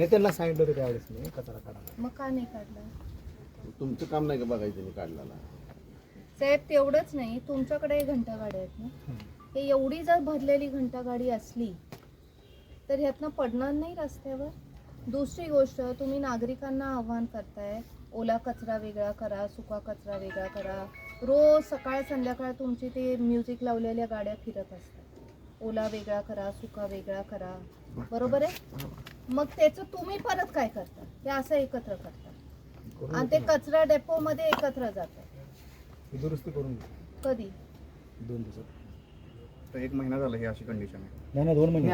नेत्यांना सांगितलं होतं त्यावेळेस मी कचरा काढायला. मग का नाही काढला? तुमचं काम नाही का बघायचं त्यांनी काढलेला? साहेब तेवढंच नाही. तुमच्याकडे घंटागाड्या आहेत ना? हे एवढी जर भरलेली घंटागाडी असली तर ह्यातनं पडणार नाही रस्त्यावर? दुसरी गोष्ट तुम्ही नागरिकांना आव्हान करताय ओला कचरा वेगळा करा सुका कचरा वेगळा करा. रोज सकाळ संध्याकाळ तुमची ते म्युझिक लावलेल्या गाड्या फिरत असतात. ओला वेगळा करा सुका वेगळा करा. बरोबर आहे? मग त्याचं तुम्ही परत काय करता? ते असं एकत्र करता. आणि ते. कचरा डेपोमध्ये एकत्र जातं. ही दुरुस्ती करून कधी? दोन दिवसात. एक महिना झाला ही अशी कंडिशन आहे. नाही दोन महिने.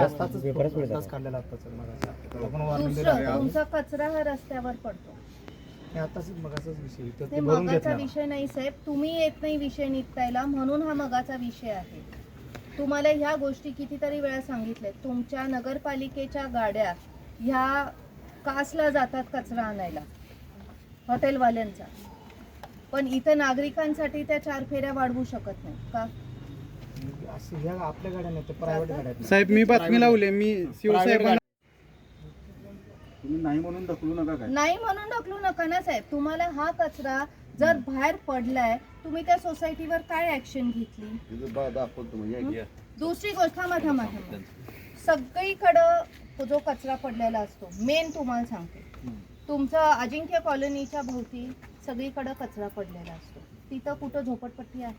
तुमचा कचरा हा रस्त्यावर पडतो. ते मगाचा विषय नाही साहेब. तुम्ही येत नाही विषय निघतायला म्हणून हा मगाचा विषय आहे. तुम्हाला ह्या गोष्टी कितीतरी वेळा सांगितल्या तुमच्या नगरपालिकेच्या गाड्या ह्या कासला जातात कचरा आणायला हॉटेलवाल्यांचा. पण इथं नागरिकांसाठी त्या चार फेऱ्या वाढवू शकत नाही का? असं ह्या आपल्या गाड्या नाही तर प्रायव्हेट गाड्या आहेत. साहेब मी बातमी लावली मी Private शिवसाहेबांना तुम्ही नाही म्हणून ढकलू नका काय? नाही म्हणून ढकलू नका ना साहेब. तुम्हाला हा कचरा जर बाहेर पडलाय तुम्ही त्या सोसायटीवर काय ऍक्शन घेतली? तिथं बा दाखवतो दुसरी गोष्ट थांबा थांबा थांबा. सगळीकडं जो कचरा पडलेला असतो मेन तुम्हाला सांगते. तुमचं अजिंक्य कॉलनीच्या भोवती सगळीकडं कचरा पडलेला असतो. तिथं कुठं झोपडपट्टी आहे?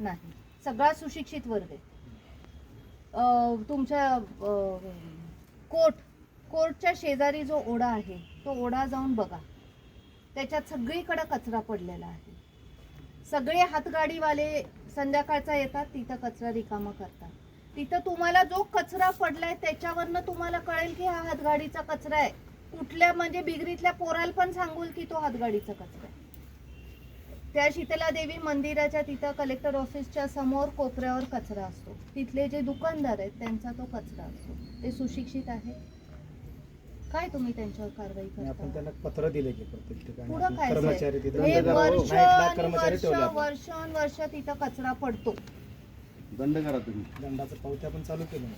नाही. सगळा सुशिक्षित वर्ग आहे. तुमच्या कोर्ट कोर्टच्या शेजारी जो ओढा आहे तो ओढा जाऊन बघा. त्याच्यात सगळीकडं कचरा पडलेला आहे. सगळे हातगाडीवाले संध्याकाळचा येतात तिथं कचरा रिकामा करतात. तिथं तुम्हाला जो कचरा पडलाय त्याच्यावरनं तुम्हाला कळेल की हा हातगाडीचा कचरा आहे. कुठल्या म्हणजे बिगरीतल्या पोराला पण सांगूल की तो हातगाडीचा कचरा आहे. त्या शीतला देवी मंदिराच्या तिथं कलेक्टर ऑफिसच्या समोर कोपऱ्यावर कचरा असतो. तिथले जे दुकानदार आहेत त्यांचा तो कचरा असतो. ते सुशिक्षित आहे. काय तुम्ही त्यांच्यावर कारवाई आणि आपण करता? त्याला पत्र दिले की प्रत्येक ठिकाणी. कर्मचारी? तिथे वर्ष वर्ष तिथं कचरा पडतो. दंड करा तुम्ही. दंडाचं पावती आपण चालू केलं ना.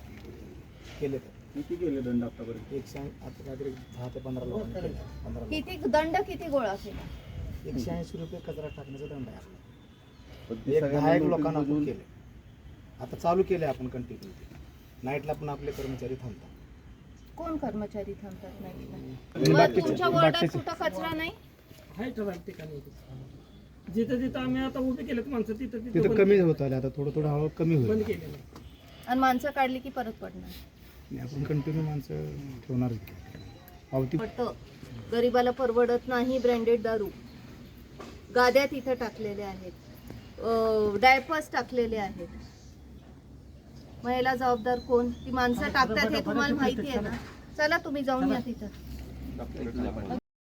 केले तर. किती गेले दंड आतापर्यंत? एकशे ऐं- आता काहीतरी दहा ते पंधरा लोकांनी केलं. पंधरा लोक. किती दंड किती गोळा केला? एकशे ऐंशी रुपये कचरा टाकण्याचा दंड आहे आपला. पण ते एक सगळ्यांना दहा एक notice लोकांना आपण केले. आता चालू केले आपण कंटिन्यू नाईटला पण आपले कर्मचारी थांबतात. कोण कर्मचारी थांबतात मग बाकीचे- तुमच्या वॉर्डात कुठं कचरा नाही? जिथं जिथं आम्ही आता उभे केलेत माणसं तिथं तिथं तिथं बंद कमी. होत आले आता थोडं थोडं हळू कमी बंद होईल केलेलं आणि माणसं काढली की परत पडणार. आणि आपण कंटिन्यू माणसं ठेवणार पावती पडतं. गरिबाला परवडत नाही ब्रँडेड दारू. गाद्या तिथं टाकलेल्या आहेत. डायपर्स टाकलेले आहेत. मग याला जबाबदार कोण? ती माणसं टाकतात हे तुम्हाला माहिती आहे ना? चला तुम्ही जाऊन या तिथं.